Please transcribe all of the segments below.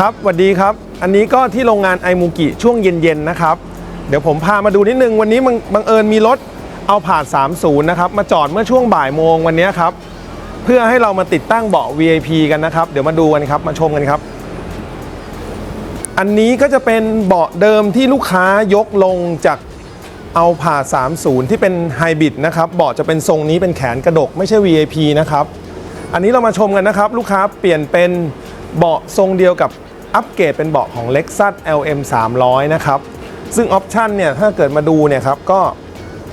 ครับสวัสดีครับ อันนี้ก็ที่โรงงานไอมูกิช่วงเย็นๆนะครับ เดี๋ยวผมพามาดูนิดนึง วันนี้บังเอิญมีรถเอาผ่าน30 นะครับ มาจอดเมื่อช่วงบ่ายโมงวันนี้ครับ เพื่อให้เรามาติดตั้งเบาะ VIP กันนะครับ เดี๋ยวมาดูกันครับ มาชมกันครับ อันนี้ก็จะเป็นเบาะเดิมที่ลูกค้ายกลงจากเอาผ่า30 ที่เป็นไฮบริดนะครับ เบาะจะเป็นทรงนี้เป็นแขนกระดกไม่ใช่ VIP นะครับ อันนี้เรามาชมกันนะครับ ลูกค้าเปลี่ยนเป็นเบาะทรงเดียวกับ อัปเกรดเป็นเบาะของ Lexus LM 300นะครับ ซึ่งออปชันเนี่ยถ้าเกิดมาดูเนี่ยครับก็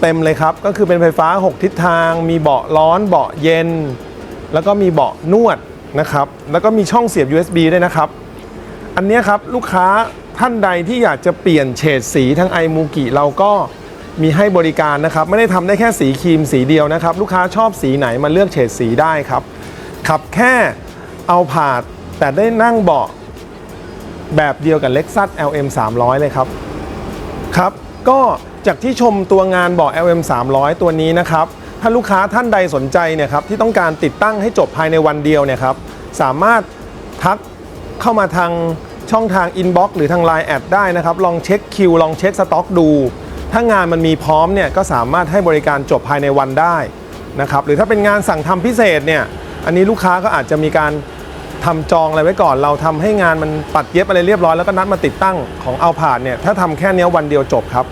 เต็มเลยครับ ก็คือเป็นไฟฟ้า 6 ทิศทาง มีเบาะร้อน เบาะเย็น แล้วก็มีเบาะนวดนะครับ แล้วก็มีช่องเสียบ USB ด้วยนะครับ อันนี้ครับลูกค้าท่านใดที่อยากจะเปลี่ยนเฉดสีทั้งไอมูกิเราก็มีให้บริการนะครับ ไม่ได้ทำได้แค่สีครีมสีเดียวนะครับ ลูกค้าชอบสีไหนมาเลือกเฉดสีได้ครับ ขับแค่เอาผาดแต่ได้นั่งเบาะ แบบเดียวกับ Lexus LM 300 เลยครับ ครับ ก็จากที่ชมตัวงานเบาะ LM 300 ตัวนี้นะครับ ถ้าลูกค้าท่านใดสนใจเนี่ยครับที่ต้องการติดตั้งให้จบภายในวันเดียวเนี่ยครับ สามารถทักเข้ามาทางช่องทาง Inbox หรือทาง Line แอดได้นะครับ ลองเช็คคิว ลองเช็คสต็อกดู ถ้างานมันมีพร้อมเนี่ยก็สามารถให้บริการจบภายในวันได้นะครับ หรือถ้าเป็นงานสั่งทำพิเศษเนี่ย อันนี้ลูกค้าก็อาจจะมีการ ทำจองอะไรไว้ก่อน เราทำให้งานมันปัดเย็บอะไรเรียบร้อยแล้วก็นัดมาติดตั้งของเอาผ่านเนี่ยถ้าทำแค่เนี้ยวันเดียวจบครับ